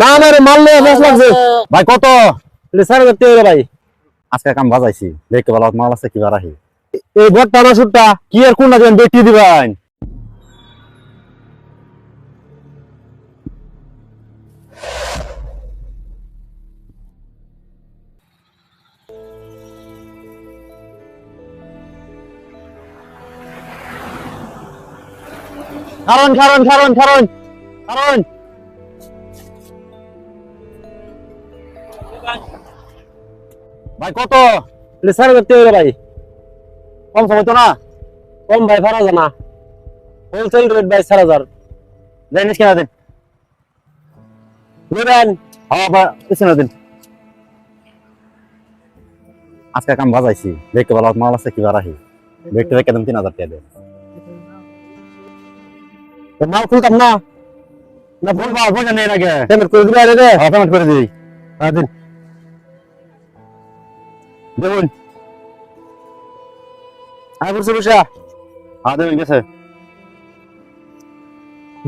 না না রে বেশ লাগছে। ভাই কত? সাড়ে চারটে হইল ভাই। আজকে কাম বাজাইছি। দেখতে ভালো মাল আছে কি রাখি এই টানা সুটটা কি আর কোন না বেটি দিবেন কারণ কারণ কারণ কারণ কারণ ভাই কত? সাড়ে চারটে হইল ভাই। কম সময় তো না। কম ভাই ভাড়া জানা হোলসেল রেট ভাই চার হাজার। জানিস কেনা দিন। নেবেন? হ্যাঁ বা পিছনে দিন। আজকে কাম বাজাইছি। দেখতে ভালো মাল আছে কি রাখি। দেখতে দেখে একদম তিন হাজার টাকা দেন। তো মাল খুলতাম না। না ভুল বা ভুল নেই আগে। পেমেন্ট করে দিবে আরে রে। হ্যাঁ পেমেন্ট করে দিই হ্যাঁ দিন। দেখুন। হ্যাঁ বুঝছি বুঝা হ্যাঁ দেবেন গেছে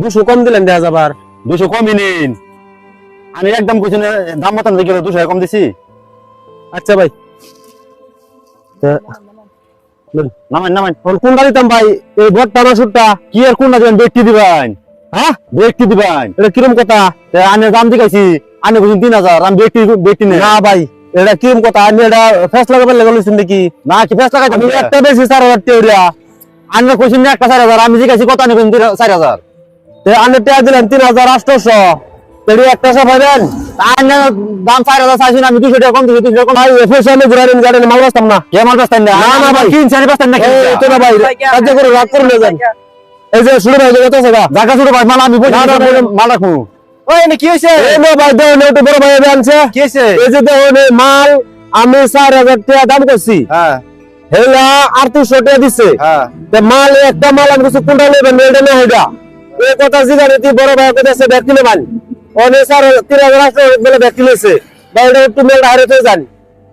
দুশো কম দিলেন দেখা যাবার। দুশো কমই নিন। আমি একদম কিছু দাম মতন দেখে দুশো কম দিছি। আচ্ছা ভাই। নামেন নামেন কোন কোন দিতাম ভাই? এই ভোট টানা সুটটা কি আর কোন না দেবেন? ব্যক্তি দিবেন। হ্যাঁ? ব্যক্তি দিবেন। এটা কিরম কথা? আমি দাম দিকাইছি আমি বুঝুন তিন হাজার আমি ব্যক্তি ব্যক্তি নেই। না ভাই। এটা কিরম কথা? আমি এটা ফেস লাগাবার লেগে নাকি? না কি ফেস লাগাই আমি একটা বেশি চার হাজার টেউরিয়া আমি কইছি একটা চার হাজার আমি জিজ্ঞাসি কত নেবেন চার হাজার। আনে টেয়া দিলেন তিন হাজার আটশোশো। তেড়ি একটা পাইবেন তার দাম চার হাজার চাইছি আমি দুশো টাকা কম দিছি দুশো কম ভাই এফএস আমি ঘুরাইলেন গাড়ি মাল বাস্তাম না। কে মাল বেচতেন না? না, না, ভাই। কিন চারি বেচতেন না তো না ভাই কার্য করে রাগ করে নিয়ে যান। এই যে শুরু ভাই কত আছে গা জায়গা শুরু ভাই মাল আমি না, না, না। মাল রাখব। ওই কি হয়েছে এই নো ভাই দেও একটু বড় ভাই আনছে। কি হয়েছে এই যে দেখুন মাল আমি চার হাজার টাকা দাম করছি। হ্যাঁ। হেলা আটশো টাকা দিচ্ছে হ্যাঁ। তে মাল একটা মাল আমি কিছু কোনটা নেবেন এটা না এটা এই কথা জিগানে তুই বড় ভাই ব্যাগ কিনে মান অনেক স্যার তিন হাজার আটশো বেলে ব্যাগ কিনেছে। ভাই এটা একটু মেল হারে তুই যান।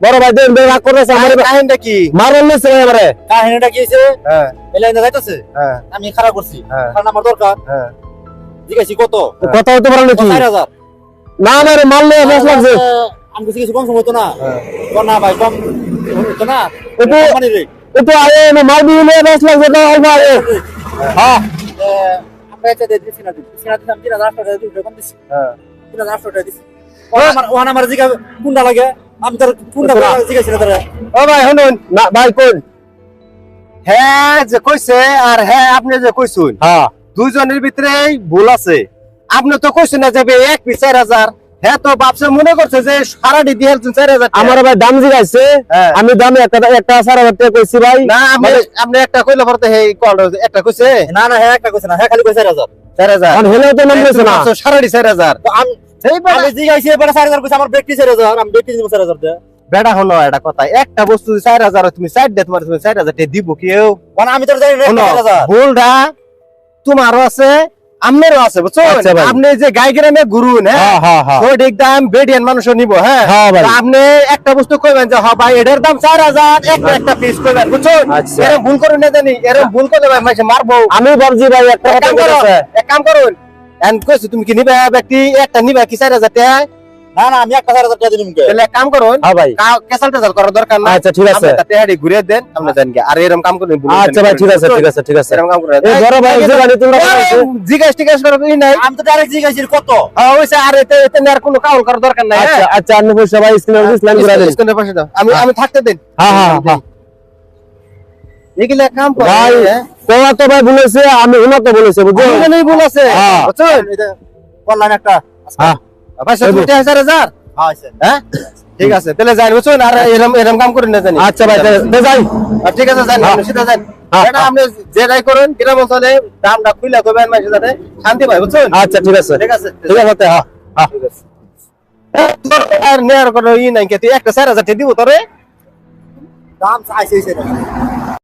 বড় ভাই দেন রাগ করতেছে আমার। কাহিনীটা কি? মারল নিচ্ছে ভাই আমারে। কাহিনীটা কি হয়েছে হ্যাঁ। এলাইন যাইতেছে? হ্যাঁ। আমি খারাপ করছি। হ্যাঁ। কারণ আমার দরকার। হ্যাঁ। জিজ্ঞাসি কত? হ্যাঁ। কথা হতে পারে নাকি? না না রে মাল নিয়ে বেশ লাগছে। আমি কিছু কিছু কম সময় হতো না। হ্যাঁ। না ভাই কম হতো না। একটু মানে একটু আরে না মাল দিয়ে বেশ লাগছে না অল্প আরে। হ্যাঁ। আমরা এটা দিয়ে দিছি না দিছি। না দিলাম তিন হাজার আটশো টাকা দিছি কম দিছি। হ্যাঁ। তিন হাজার আটশো টাকা দিছি। আমার ওখানে আমার জিগা কোনটা লাগে? আমি তোর কোনটা জিজ্ঞাসি না তোরা। ও ভাই শুনুন। না ভাই কোন হ্যাঁ যে কইছে আর হ্যাঁ আপনি যে কইছুন। হ্যাঁ। দুইজনের ভিতরে ভুল আছে। আপনি তো কইছেন না যাবে এক পিস চার হাজার। হ্যাঁ তো বাপসে মনে করছে যে সারাটি দিয়ে চার হাজার আমার ভাই দাম জিগাইছে। হ্যাঁ। আমি দাম একটা একটা চার হাজার টাকা কইছি ভাই। না আপনি আপনি একটা কইলে পরে হে কল একটা কইছে? না না হ্যাঁ একটা কইছে না। হ্যাঁ খালি কইছে চার হাজার। চার হাজার। হেলেও তো নাম কইছে না। সারাটি চার হাজার। তো আমি আমি জিজ্ঞাসি এবারে চার হাজার কইছে আমার ব্যক্তি চার হাজার। আমি ব্যক্তি দিব চার হাজার দেয়া। বেটা হলো একটা কথা। একটা বস্তু চার হাজার তুমি চার দে তোমার তুমি চার হাজার দিব কেউ। মানে আমি তোর জানি না ভুলটা তোমারও আছে আপনারও আছে বুঝছ? আচ্ছা আপনি যে গাই গ্রামে গুরুন হ্যাঁ হ্যাঁ হ্যাঁ। হ্যাঁ সঠিক দাম বেডিয়ান মানুষ নিব হ্যাঁ? হ্যাঁ আপনি একটা বস্তু কইবেন যে হ্যাঁ ভাই এটার দাম চার হাজার একটা একটা পিস কইবেন বুঝছেন আচ্ছা। এরকম ভুল করুন না জানি এরকম ভুল করলে ভাই মাসে মারবো। আমি ভাবছি ভাই একটা কাম করো কইছে এক কাম করুন। এন্ড কইছো তুমি কি নিবে ব্যক্তি? একটা নিবে কি চার হাজার টাকা? না না আমি একটা চার হাজার টাকা দিলাম কে? তাহলে এক কাম করুন হ্যাঁ ভাই। ক্যাসাল টেসাল করার দরকার না আচ্ছা ঠিক আছে। আপনি হাড়ি ঘুরিয়ে দেন দেন কি আর এরকম কাম করুন আচ্ছা ভাই ঠিক আছে ঠিক আছে ঠিক আছে। এরকম কাম করুন এই ধরো ভাই যে গাড়ি তোমরা বানাইছো। জিজ্ঞাসা টিজ্ঞাসা করার কিছু নাই। আমি তো ডাইরেক্ট জিজ্ঞাসি কত? হ্যাঁ ওইসে আর এতে এতে আর কোনো কাউল করার দরকার নাই আচ্ছা আচ্ছা আপনি পয়সা ভাই স্ক্রিনে স্ল্যান করে দেন। দাও। আমি আমি থাকতে দেন। হ্যাঁ হ্যাঁ হ্যাঁ। এগুলা কাম করে ভাই হ্যাঁ? তোরা তো ভাই বলেছে আমি উনা তো বলেছে বুঝছ? হ্যাঁ। বুঝছেন এটা অনলাইন একটা হ্যাঁ। পয়সা দুইটা হাজার হাজার? হ্যাঁ হ্যাঁ? ঠিক আছে তাহলে যাই বুঝছেন? আর এরকম এরকম কাম করেন না জানি। আচ্ছা ভাই যাই। ঠিক আছে যান হ্যাঁ। আপনি সিধা যান হ্যাঁ, এটা আপনি যেটাই করেন গ্রাম অঞ্চলে দামটা খুইলা মাসে যাতে শান্তি পাই বুঝছেন? আচ্ছা ঠিক আছে। ঠিক আছে। ঠিক আছে হ্যাঁ হ্যাঁ। ঠিক আছে। আর নেয়ার কোনো ই নাই কে তুই একটা চার হাজার টাকা দিব তোরে। দাম চাইছে।